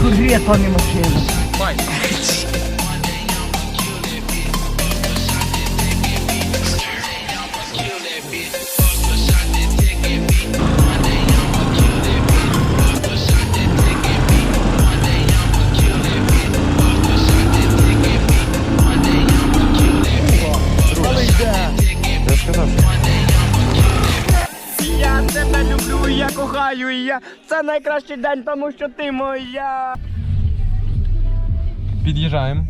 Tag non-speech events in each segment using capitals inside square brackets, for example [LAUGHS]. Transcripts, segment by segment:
Курет, а не машина. Це найкращий день, тому що ти моя. Під'їжджаємо.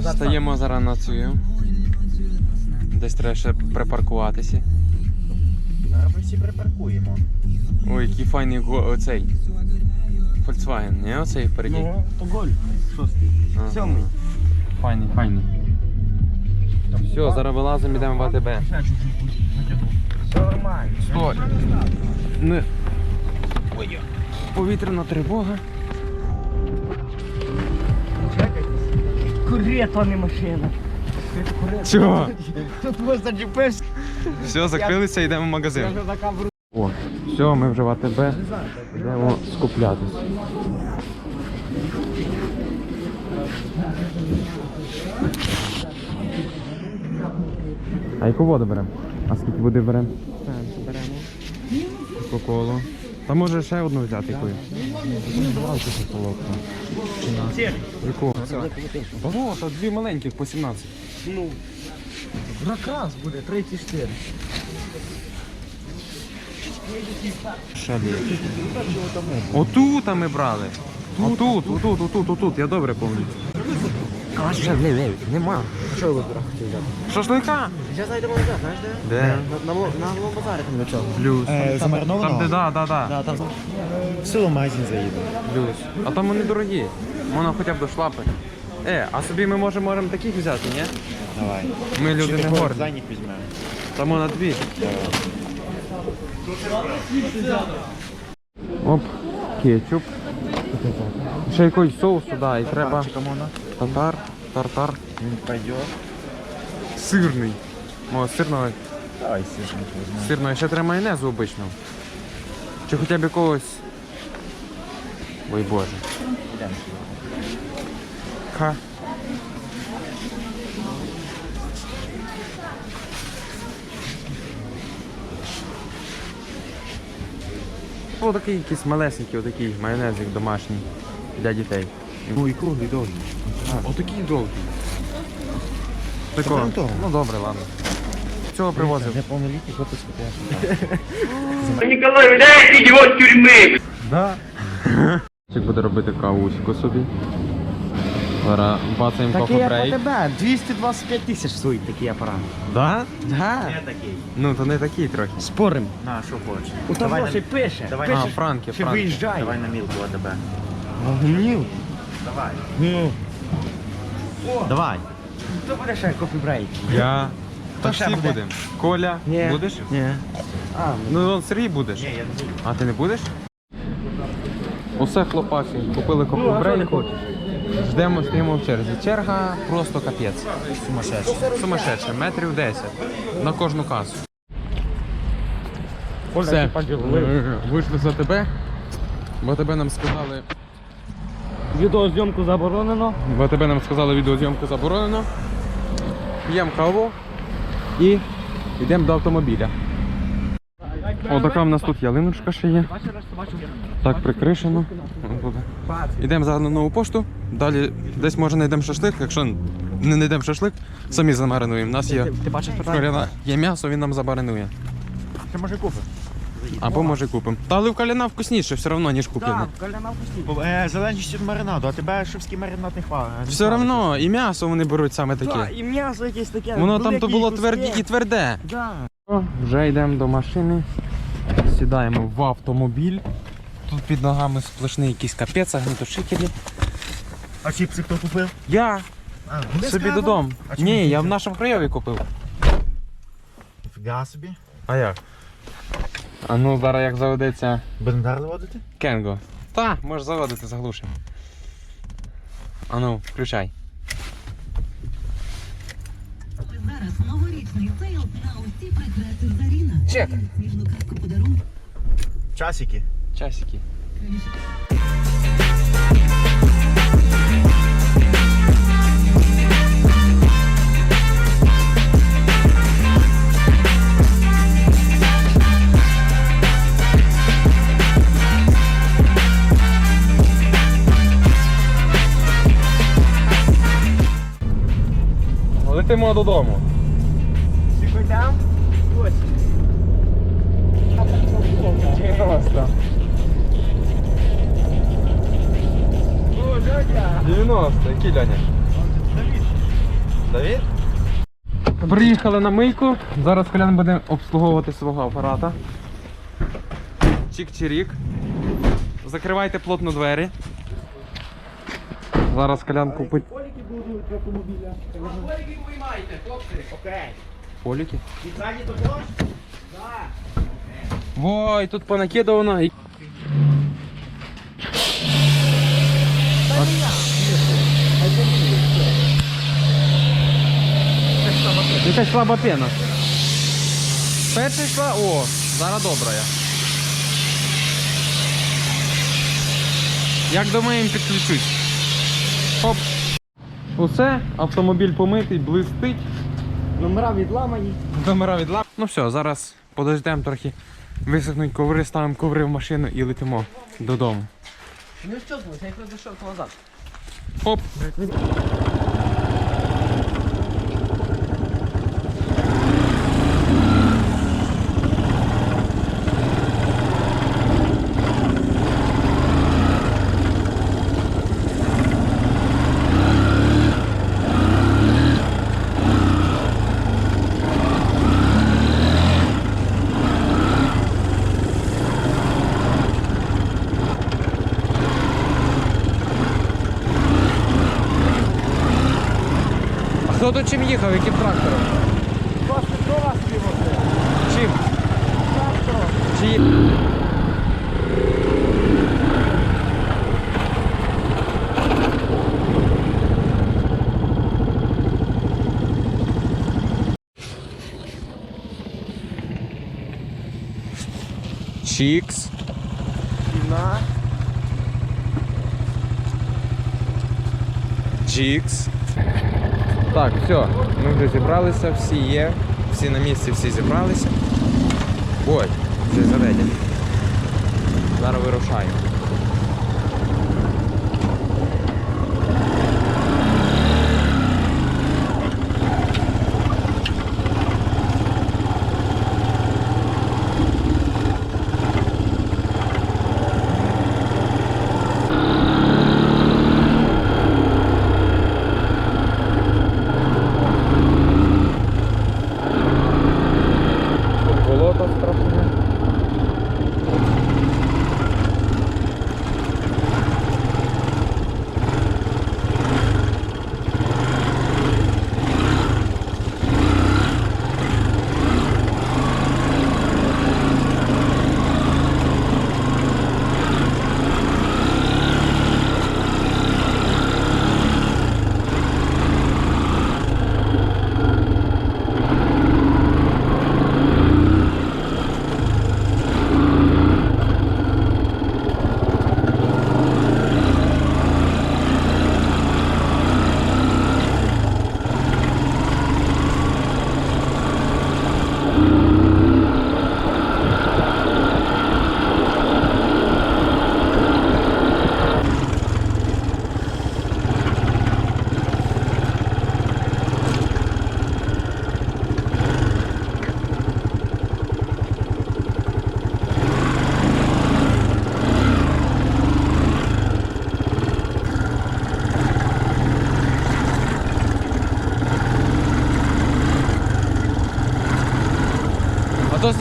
Стаємо зараз на цю. Десь треба ще припаркуватися. Ми всі припаркуємо. Ой, який файний го... оцей. Volkswagen, не оцей впереді? Ну, то голь. Шостий. Сьомий. Файний, файний. Все, зараз вилазимо, йдемо в АТБ. Все нормально. Стой. Не. Ой. Повітряна тривога. Курет, а не машина. Чого? Тут ось зачепився. Все, закрилися, йдемо в магазин. О, все, ми вже в АТБ. Йдемо скуплятись. А яку воду беремо? А скільки води беремо? Беремо. Кока-колу. Та може ще одну взяти шоколадку. Яку? Ого, та дві маленьких по 17. Ну, якраз буде 34. Шаліє. Отут ми брали. Отут, отут, отут, отут, я добре пам'ятаю. А ще не, не, нема. Що я вибирав хотів взяти? Шашлика? Зараз зайдемо назад, знаєш де? Де? На, на, на, на базарі там чого. Плюс. Е? Там де, да, да, да. Да, там В село магазин заїдемо. Плюс. А там вони дорогі. Можна хоча б до шлапи. Е, а собі ми можемо, можемо таких взяти, ні? Давай. Ми люди не горді. За них візьмемо. Там на дві. Оп, кетчуп. Ще якийсь соус сюди і треба. Татар, тартар. Він пойде. Сирний. О, сирного. Давай візьмемо. Сирного. Ще треба майонезу обичного. Чи хоча б якогось. Ой боже. Ха. О, такий якийсь малесенький, отакий майонезик домашній для дітей. Ну і круглий довгий. Отакий довгий. Такого. Того. Ну добре, ладно. Цього привозив. Неповнолітній хлопець Николай, дайте его тюрьмы! Да. Чик буде робити кавуську собі. Зараз бацаємо Такий як кофе-брейк. у тебе. 225 тисяч стоїть такий апарат. Да? Да. такий. Ну, то не такий трохи. Спорим. На, що хочеш. У того ще пише. давай пише, А, франки, Чи франки. виїжджає. Давай на мілку а тебе. Гнів. Давай. Ну. Давай. Хто буде ще кофі-брейк? Я. Та ще всі буде? будемо. Коля, Ні. будеш? Ні. А, Ну, он Сергій будеш. Ні, я не буду. А ти не будеш? Усе хлопаки, купили Ну, що не кофе-брейку. Ждемо, стоїмо в черзі. Черга просто капець. Сумасшедший. Сумасшедше, метрів 10 на кожну касу. Все, вийшли за тебе, бо тебе нам сказали, Відеозйомку заборонено. бо тебе нам сказали відеозйомку заборонено. П'ємо каву і йдемо до автомобіля. О, така в нас тут ялиночка ще є. Так прикришено. Йдемо зараз на нову пошту. Далі десь може знайдемо шашлик. Якщо не знайдемо шашлик, самі замаринуємо. У нас є Ти бачиш є м'ясо, він нам забаринує. Ти може купиш? Або може купимо. Та але в каляна вкусніше, все одно, ніж куплене. Так, каляна вкусні. Е, від маринаду, а тебе шовський маринад не хвалить. Все одно, і м'ясо вони беруть саме Так, таке. і м'ясо якесь таке. Воно там то було тверді і тверде. Да. Вже йдемо до машини, сідаємо в автомобіль. Тут під ногами сплошний якийсь капець, гнітошителі. А чіпси хто купив? Я А, собі кави? додому. А Ні, я в нашому краєві купив. Фіга собі. А як? А ну зараз як заведеться Бендар заводити? Кенго. Та, можеш заводити, заглушимо. А ну, включай. Зараз новорічний сейл на усі прикраси Заріна. Чек. Сніжну картку подарунку. Часики. Часики. Летимо додому. Сікотям? Ось. 90. О, Жодя. 90. Який Ляня? Давід. Давід? Приїхали на мийку. Зараз Колян буде обслуговувати свого апарата. Чик-чирік. Закривайте плотно двері. Зараз Колян купить Поліки будуть в автомобіля. Поліки виймайте, хлопці. Окей. поліки. І ззаді також? Так. Ой, тут понакидано. Якась слаба пена. Перша йшла, о, зараз добра я. Як думаємо, підключусь. Хоп. Усе, автомобіль помитий, блистить. Номера відламані. Номера відламані. Ну все, зараз подождемо трохи. Висохнуть коври, ставимо коври в машину і летимо додому. Ну що, я якраз дійшов назад. Хоп. А хто їхав, яким трактором? Власне, хто вас вивозить? Чим? Трактором. Чи... Чікс. На. Джікс. Так, все, ми вже зібралися, всі є, всі на місці, всі зібралися. Ой, вже заведено. Зараз вирушаємо.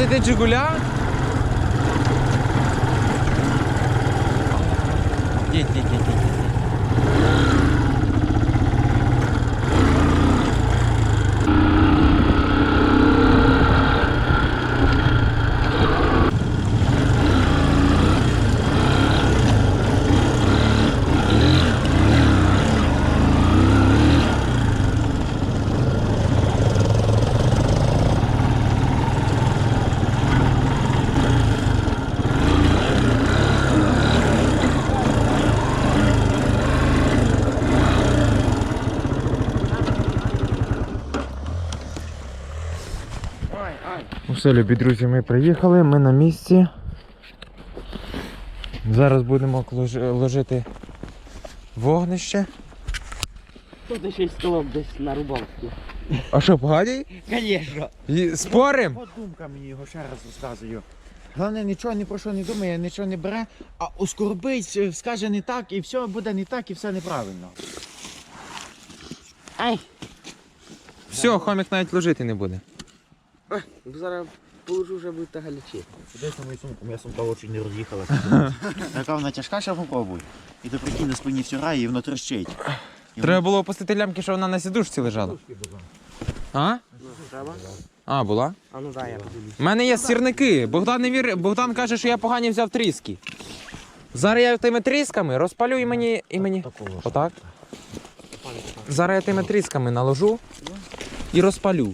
А то сидить все, любі друзі, ми приїхали, ми на місці. Зараз будемо ложити вогнище. Тут ще й столом десь нарубав. А що, погоді? Звісно. Спорим? От думка мені його ще раз розказую. Головне, нічого ні про що не думає, нічого не бере, а оскорбить, е, скаже не так, і все буде не так, і все неправильно. Ай, Все, хомік навіть ложити не буде. Зараз положу вже буде галячі. Десь на мою сумку, моя сумка очі не роз'їхала. [LAUGHS] Яка вона тяжка, ще попробуй. І ти прикинь, на спині все рає, і воно трещить. І Треба було опустити лямки, що вона на сідушці лежала. А? Ну, треба? А, була? А ну дай я подивлюсь. У мене є сірники. Богдан не вір... Богдан каже, що я погані взяв тріски. Зараз я тими трісками розпалю і мені. І мені... Такого ж. Отак. Зараз я тими трісками наложу і розпалю.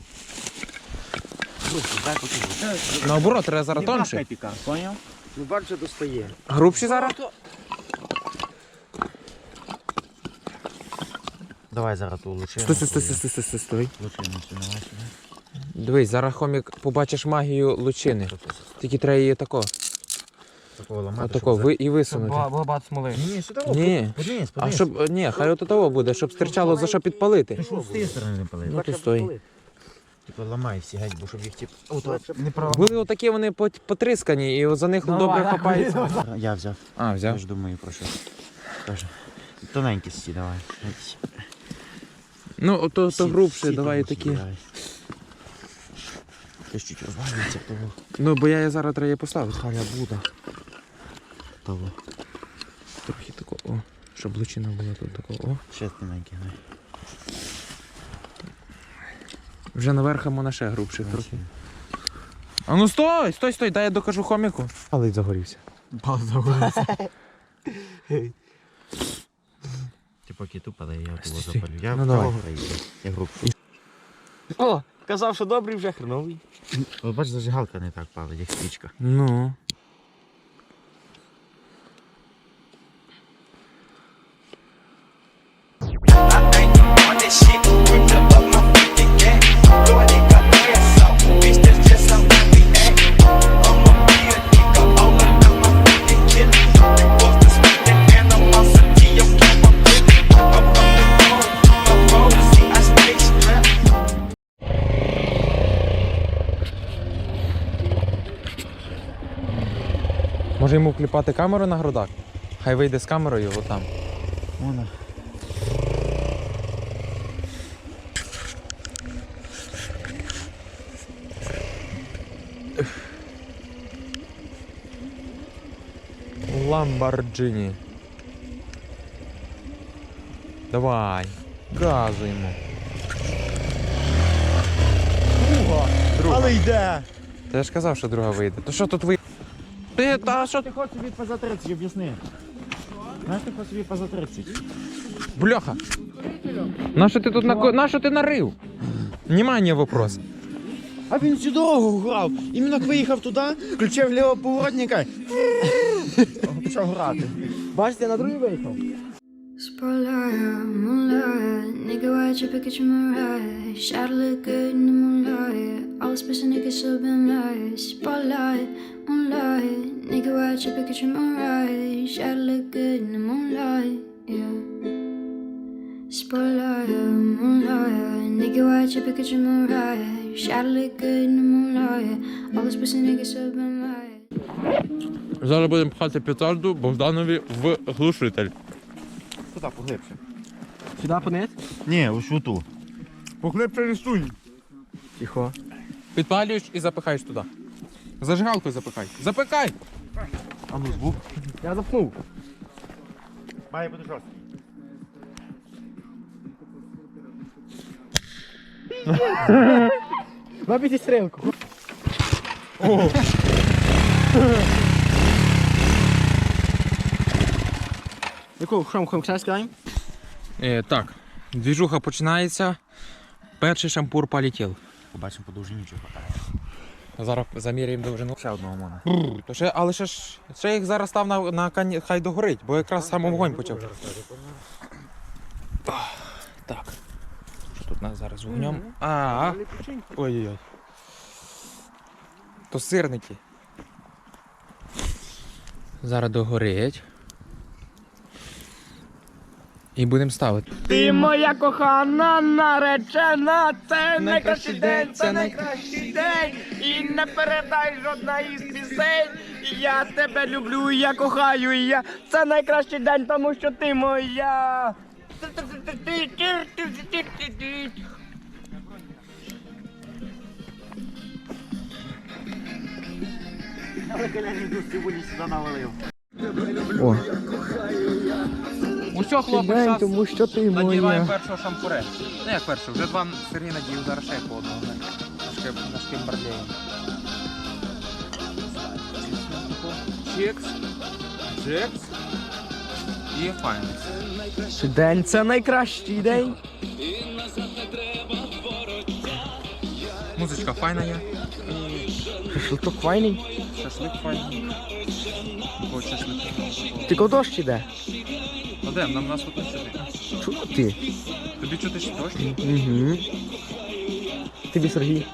Наоборот, треба зараз тонше. піка, поняв? Ну бачу, достає. Грубші зараз? Давай зараз ту лучину. Стой, стой, стой, стой, стой, стой, стой. Лучину сюди, давай сюди. Дивись, зараз хомік побачиш магію лучини. Тільки треба її тако. Такого ламати. Отако, ви і висунути. Було багато смоли. Ні, ні, сюди. Ні. Подивись, А щоб. Ні, хай от того буде, щоб стирчало за що підпалити. Ти що, з тієї сторони не палив? Ну то стой. Типу ламай всі геть, бо щоб їх тип... Не права. Були отакі вони пот- потрискані, і за них добре хапається. Я взяв. А, Я взяв. ж думаю про що. Тоненькі сі, давай. Геть. Ну, то, то Сі- грубше, сі давай такі. давай. Ти ж чуть розвалюється того. Ну, бо я її зараз треба її поставити, халя буде. Того. Трохи такого, о, щоб лучина була тут такого. О. Ще тоненькі, давай. Вже наверх вона ще грубших трохи. А ну стой, стой, стой, дай я докажу хоміку. Палець загорівся. [LAUGHS] Ти поки ту падає, я його запалю. Я Ну, давай. Я грубшу. О, казав, що добрий вже хреновий. От бачиш, зажигалка не так палить, як свічка. Ну. Вкліпати камеру на грудак? Хай вийде з камерою отам. Вона. Ламборджині. Давай. Газуємо. Але йде! Та я ж казав, що друга вийде. То що тут ви. Та що ти? Ти хочеш собі поза 30, об'ясни. Знаєш, ти хочеш собі поза 30. Бляха. На що ти тут на на що ти нарив? Внимание вопрос. А він всю дорогу грав. Іменно як виїхав туди, включив лівого поворотника. [LAUGHS] Почав грати. Бачите, на другий виїхав. Spotlight, moonlight, nigga, why'd you pick watch your mirage. Shot look good in the moonlight. All the special niggas should been lies. Spotlight, moonlight, nigga, why'd you pick watch your mirage. Shot look good in the moonlight, yeah. Spotlight, moonlight, nigga, why'd you pick watch your mirage. Shot look good in the moonlight. All the special niggas should been lies. Зараз будемо пхати петарду Богданові в глушитель. Куди поглибше? Сюди пониз? Ні, ось у ту. Поглибше рисунь. Тихо. Підпалюєш і запихаєш туди. Зажигалкою запихай. Запихай! А ну звук. Я запнув. Має бути жорсткий. Набійте стрілку. Яку хром хом скидаємо? Е, так, двіжуха починається. Перший шампур полетів. Побачимо по довжині чого. Зараз заміряємо довжину. Ще одного можна. То ще, але ще ж ще їх зараз став на, на кані, хай догорить, бо якраз сам вогонь почав. Так. Що тут нас зараз вогнем? А, ой-ой-ой. То сирники. Зараз догорить. І будемо ставити. Ти моя кохана наречена, це найкращий день, це найкращий день. І не передай жодна із пісень. Я тебе люблю, я кохаю, і я. Це найкращий день, тому що ти моя. О, Усьо, хлопець, зараз тому що ти надіваємо першого шампуре. Ну як першого, вже два Сергій надів, зараз ще по одному. Наш наш кимберлеєм. Чекс. Чекс. І файн. День це найкращий день. Музичка файна є. Шашлик файний. Шашлик файний. О, шашлик. Тільки дощ іде. Де? Нам нас отут не чути. Тобі чути дощ? Угу. Тобі Сергій.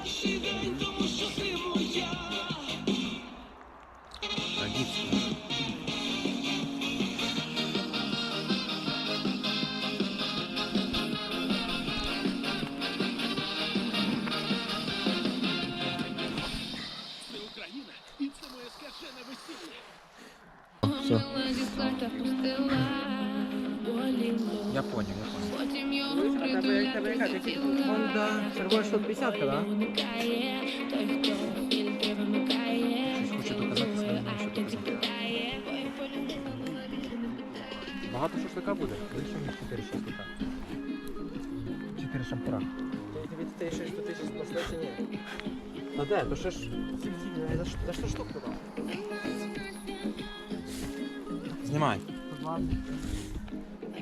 650, да? Щось хочу доказати своєму, що доказати. Багато шашлика буде? Більше ніж 4 шашлика. 4 шампура. Від тисяч ні. А де? То ще ж За, за що штук давав? Знімай.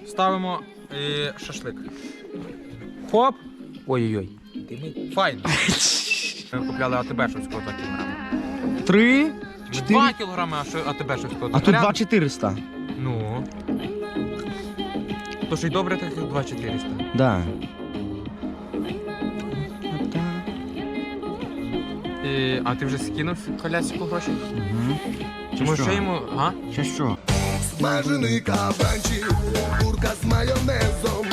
Ставимо е, шашлик. Хоп! Ой-ой-ой. Файн. [LAUGHS] Ми купляли АТБ шовського 2 кілограми. Три? 2 кілограми а що АТБ. А тут 2400. Ну. То що й добре, так 2400. Да. І, а ти вже скинув колясику гроші? угу. Чи може ще йому. А? Чи що? Смажений кабанчик, курка з майонезом,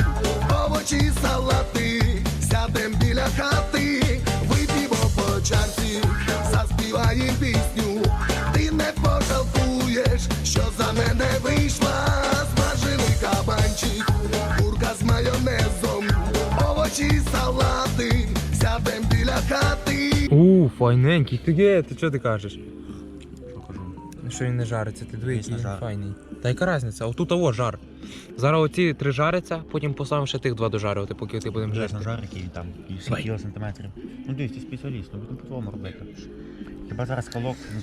овочі, салати, сядем біля хати, вип'ємо по чарці, заспіваєм пісню, ти не пожалкуєш, що за мене вийшла, смажений кабанчик, курка з майонезом, овочі, салати, сядем біля хати. У, файненький. Ти є, ти що ти кажеш? Що кажу? Що він не жариться, ти дивись, він файний. Та яка різниця? Отут того жар. Зараз оці три жаряться, потім поставимо ще тих два дожарювати, поки ти будемо жарити. жарик який там, і сантиметрів. Ну дивись, ти спеціаліст, ну будемо по-твоєму робити. Хіба зараз колок, ну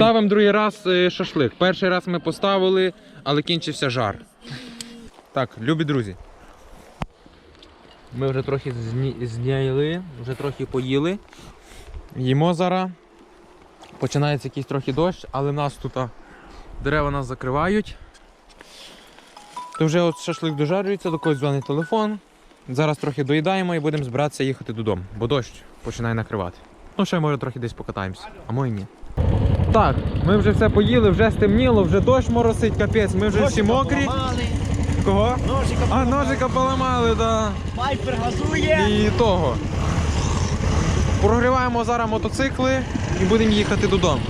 Ставимо другий раз е, шашлик. Перший раз ми поставили, але кінчився жар. Так, любі друзі. Ми вже трохи зні- зняли, вже трохи поїли. Їмо зараз. Починається якийсь трохи дощ, але нас тут а, дерева нас закривають. То вже от шашлик дожарюється, до когось дзвонить телефон. Зараз трохи доїдаємо і будемо збиратися їхати додому, бо дощ починає накривати. Ну, ще може трохи десь покатаємося, а може і ні. Так, ми вже все поїли, вже стемніло, вже дощ моросить, капець, ми вже всі мокрі. Кого? Ножика А, ножика поламали, да. Пайпер газує. І того. Прогріваємо зараз мотоцикли і будемо їхати додому.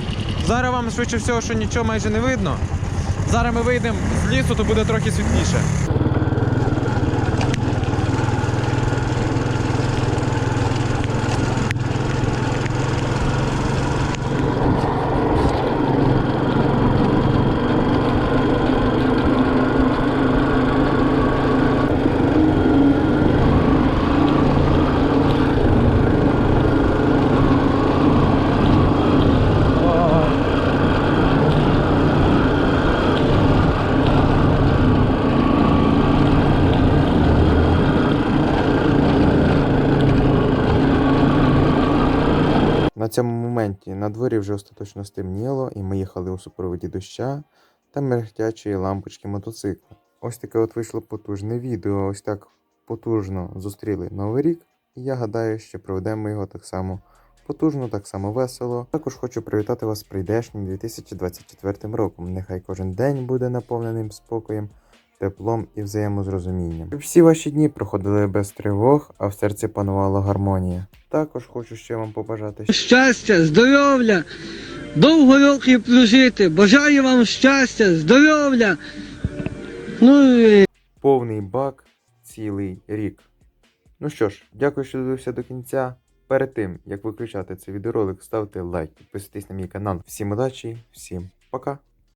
Зараз вам швидше всього, що нічого майже не видно. Зараз ми вийдемо з лісу, то буде трохи світліше. Моменті на дворі вже остаточно стемніло, і ми їхали у супроводі доща та мерехтячої лампочки мотоцикла. Ось таке от вийшло потужне відео. Ось так потужно зустріли Новий рік. І я гадаю, що проведемо його так само потужно, так само весело. Також хочу привітати вас з прийдешнім 2024 роком. Нехай кожен день буде наповненим спокоєм, теплом і взаємозрозумінням. Всі ваші дні проходили без тривог, а в серці панувала гармонія. Також хочу ще вам побажати щастя, здоров'я, довго років прожити. Бажаю вам щастя, здоров'я. Ну і повний бак цілий рік. Ну що ж, дякую, що дивився до кінця. Перед тим, як виключати цей відеоролик, ставте лайк, підписуйтесь на мій канал. Всім удачі, всім пока!